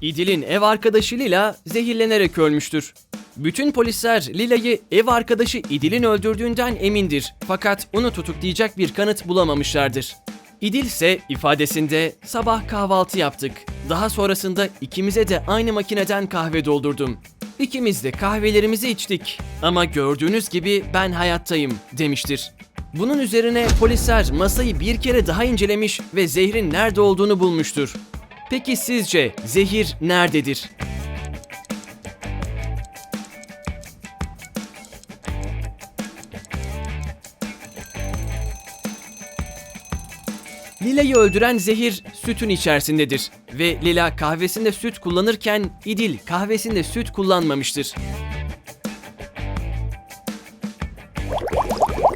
İdil'in ev arkadaşı Lila zehirlenerek ölmüştür. Bütün polisler Lila'yı ev arkadaşı İdil'in öldürdüğünden emindir fakat onu tutuklayacak bir kanıt bulamamışlardır. İdil ise ifadesinde sabah kahvaltı yaptık. Daha sonrasında ikimize de aynı makineden kahve doldurdum. İkimiz de kahvelerimizi içtik ama gördüğünüz gibi ben hayattayım demiştir. Bunun üzerine polisler masayı bir kere daha incelemiş ve zehrin nerede olduğunu bulmuştur. Peki sizce zehir nerededir? Lila'yı öldüren zehir sütün içerisindedir ve Lila kahvesinde süt kullanırken İdil kahvesinde süt kullanmamıştır.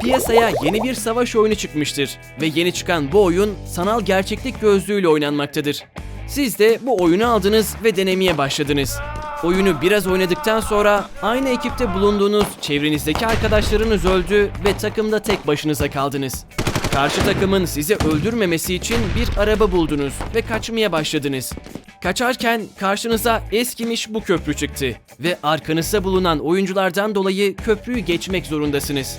Piyasaya yeni bir savaş oyunu çıkmıştır ve yeni çıkan bu oyun sanal gerçeklik gözlüğüyle oynanmaktadır. Siz de bu oyunu aldınız ve denemeye başladınız. Oyunu biraz oynadıktan sonra aynı ekipte bulunduğunuz çevrenizdeki arkadaşlarınız öldü ve takımda tek başınıza kaldınız. Karşı takımın sizi öldürmemesi için bir araba buldunuz ve kaçmaya başladınız. Kaçarken karşınıza eskimiş bu köprü çıktı ve arkanızda bulunan oyunculardan dolayı köprüyü geçmek zorundasınız.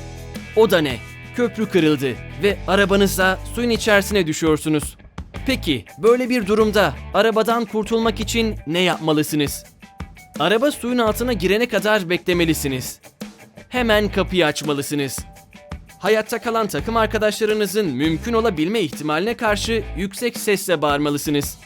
O da ne? Köprü kırıldı ve arabanızla suyun içerisine düşüyorsunuz. Peki böyle bir durumda arabadan kurtulmak için ne yapmalısınız? Araba suyun altına girene kadar beklemelisiniz. Hemen kapıyı açmalısınız. Hayatta kalan takım arkadaşlarınızın mümkün olabilme ihtimaline karşı yüksek sesle bağırmalısınız.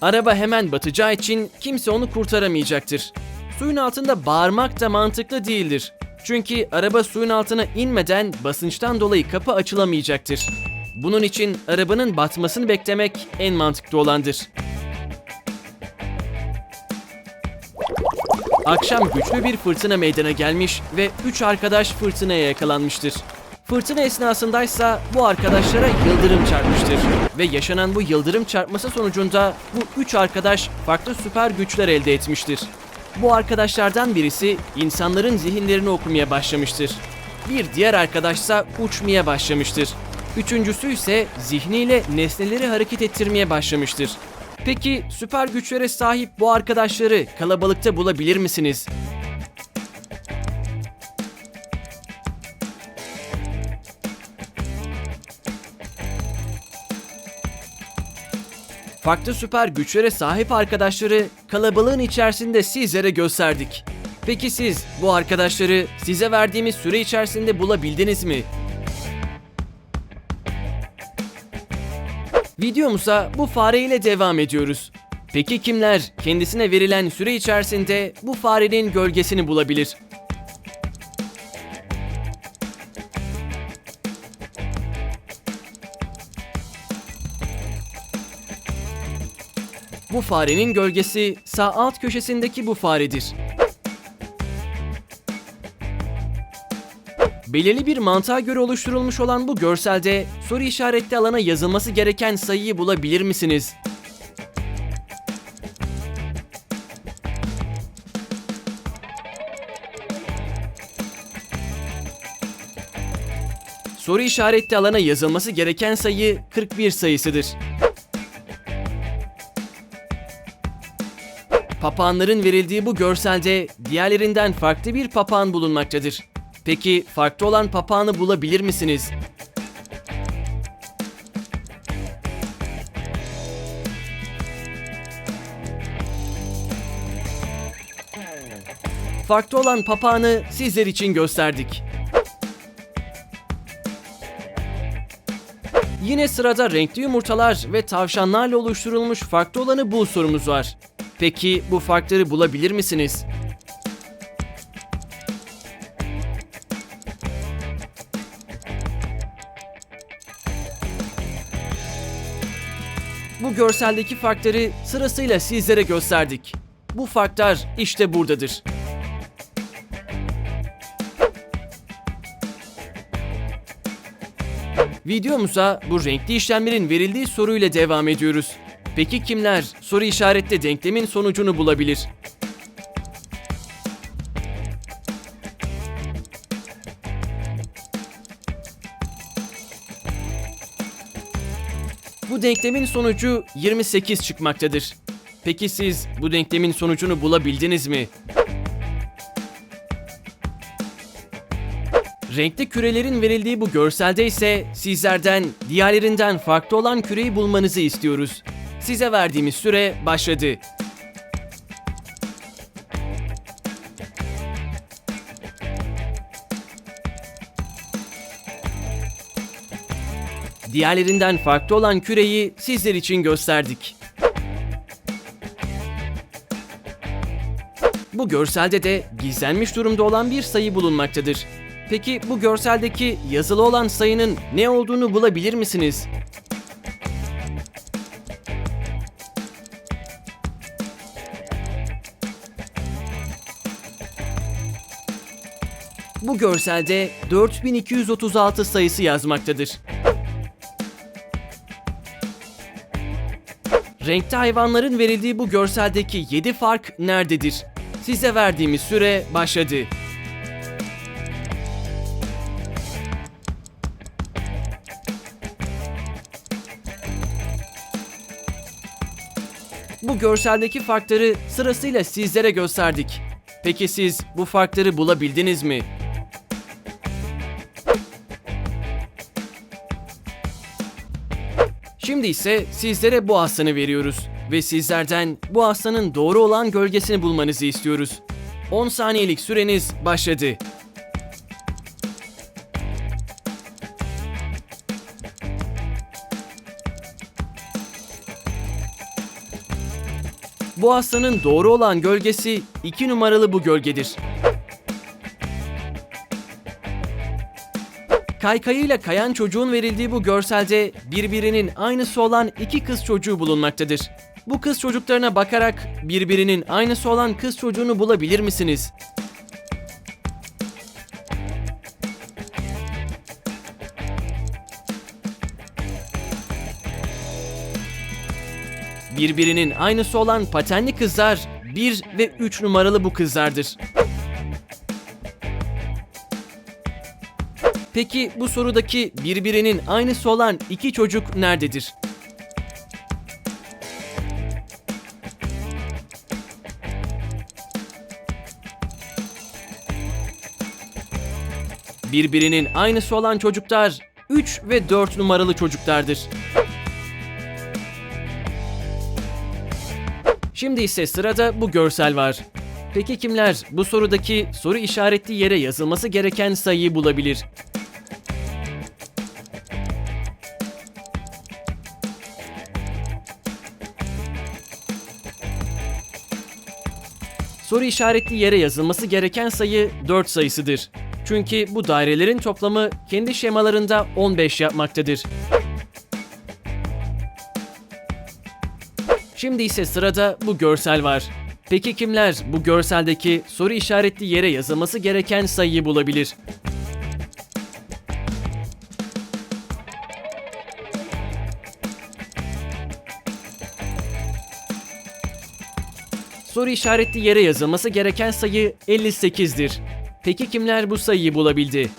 Araba hemen batacağı için kimse onu kurtaramayacaktır. Suyun altında bağırmak da mantıklı değildir. Çünkü araba suyun altına inmeden basınçtan dolayı kapı açılamayacaktır. Bunun için arabanın batmasını beklemek en mantıklı olandır. Akşam güçlü bir fırtına meydana gelmiş ve 3 arkadaş fırtınaya yakalanmıştır. Fırtına esnasındaysa bu arkadaşlara yıldırım çarpmıştır ve yaşanan bu yıldırım çarpması sonucunda bu 3 arkadaş farklı süper güçler elde etmiştir. Bu arkadaşlardan birisi insanların zihinlerini okumaya başlamıştır. Bir diğer arkadaşsa uçmaya başlamıştır. Üçüncüsü ise zihniyle nesneleri hareket ettirmeye başlamıştır. Peki süper güçlere sahip bu arkadaşları kalabalıkta bulabilir misiniz? Farklı süper güçlere sahip arkadaşları kalabalığın içerisinde sizlere gösterdik. Peki siz bu arkadaşları size verdiğimiz süre içerisinde bulabildiniz mi? Videomuza bu fare ile devam ediyoruz. Peki kimler kendisine verilen süre içerisinde bu farenin gölgesini bulabilir? Bu farenin gölgesi sağ alt köşesindeki bu faredir. Belirli bir mantığa göre oluşturulmuş olan bu görselde soru işaretli alana yazılması gereken sayıyı bulabilir misiniz? Soru işaretli alana yazılması gereken sayı 41 sayısıdır. Papağanların verildiği bu görselde diğerlerinden farklı bir papağan bulunmaktadır. Peki farklı olan papağanı bulabilir misiniz? Farklı olan papağanı sizler için gösterdik. Yine sırada renkli yumurtalar ve tavşanlarla oluşturulmuş farklı olanı bul sorumuz var. Peki bu farkları bulabilir misiniz? Bu görseldeki farkları sırasıyla sizlere gösterdik. Bu farklar işte buradadır. Videomuza bu renkli işlemlerin verildiği soruyla devam ediyoruz. Peki kimler soru işaretle denklemin sonucunu bulabilir? Bu denklemin sonucu 28 çıkmaktadır. Peki siz bu denklemin sonucunu bulabildiniz mi? Renkli kürelerin verildiği bu görselde ise sizlerden diğerlerinden farklı olan küreyi bulmanızı istiyoruz. Size verdiğimiz süre başladı. Diğerlerinden farklı olan küreyi sizler için gösterdik. Bu görselde de gizlenmiş durumda olan bir sayı bulunmaktadır. Peki bu görseldeki yazılı olan sayının ne olduğunu bulabilir misiniz? Bu görselde 4236 sayısı yazmaktadır. Renkli hayvanların verildiği bu görseldeki 7 fark nerededir? Size verdiğimiz süre başladı. Bu görseldeki farkları sırasıyla sizlere gösterdik. Peki siz bu farkları bulabildiniz mi? Şimdi ise sizlere bu aslanı veriyoruz ve sizlerden bu aslanın doğru olan gölgesini bulmanızı istiyoruz. 10 saniyelik süreniz başladı. Bu aslanın doğru olan gölgesi 2 numaralı bu gölgedir. Kaykayıyla kayan çocuğun verildiği bu görselde birbirinin aynısı olan iki kız çocuğu bulunmaktadır. Bu kız çocuklarına bakarak birbirinin aynısı olan kız çocuğunu bulabilir misiniz? Birbirinin aynısı olan patenli kızlar 1 ve 3 numaralı bu kızlardır. Peki bu sorudaki birbirinin aynısı olan iki çocuk nerededir? Birbirinin aynısı olan çocuklar 3 ve 4 numaralı çocuklardır. Şimdi ise sırada bu görsel var. Peki kimler bu sorudaki soru işaretli yere yazılması gereken sayıyı bulabilir? Soru işaretli yere yazılması gereken sayı 4 sayısıdır. Çünkü bu dairelerin toplamı kendi şemalarında 15 yapmaktadır. Şimdi ise sırada bu görsel var. Peki kimler bu görseldeki soru işaretli yere yazılması gereken sayıyı bulabilir? Soru işaretli yere yazılması gereken sayı 58'dir. Peki kimler bu sayıyı bulabildi?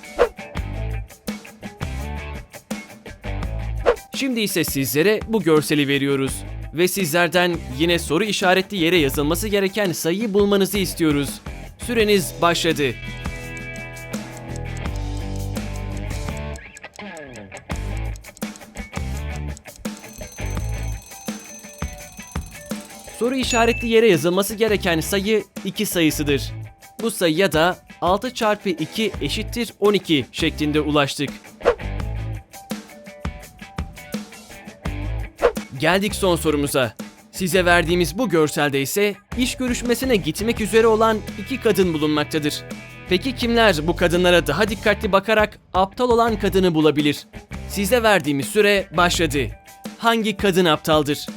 Şimdi ise sizlere bu görseli veriyoruz ve sizlerden yine soru işaretli yere yazılması gereken sayıyı bulmanızı istiyoruz. Süreniz başladı. Soru işaretli yere yazılması gereken sayı 2 sayısıdır. Bu sayıya da 6 çarpı 2 eşittir 12 şeklinde ulaştık. Geldik son sorumuza. Size verdiğimiz bu görselde ise iş görüşmesine gitmek üzere olan iki kadın bulunmaktadır. Peki kimler bu kadınlara daha dikkatli bakarak aptal olan kadını bulabilir? Size verdiğimiz süre başladı. Hangi kadın aptaldır?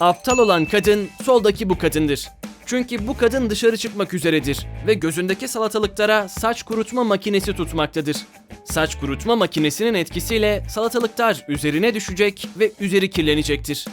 Aptal olan kadın soldaki bu kadındır. Çünkü bu kadın dışarı çıkmak üzeredir ve gözündeki salatalıklara saç kurutma makinesi tutmaktadır. Saç kurutma makinesinin etkisiyle salatalıklar üzerine düşecek ve üzeri kirlenecektir.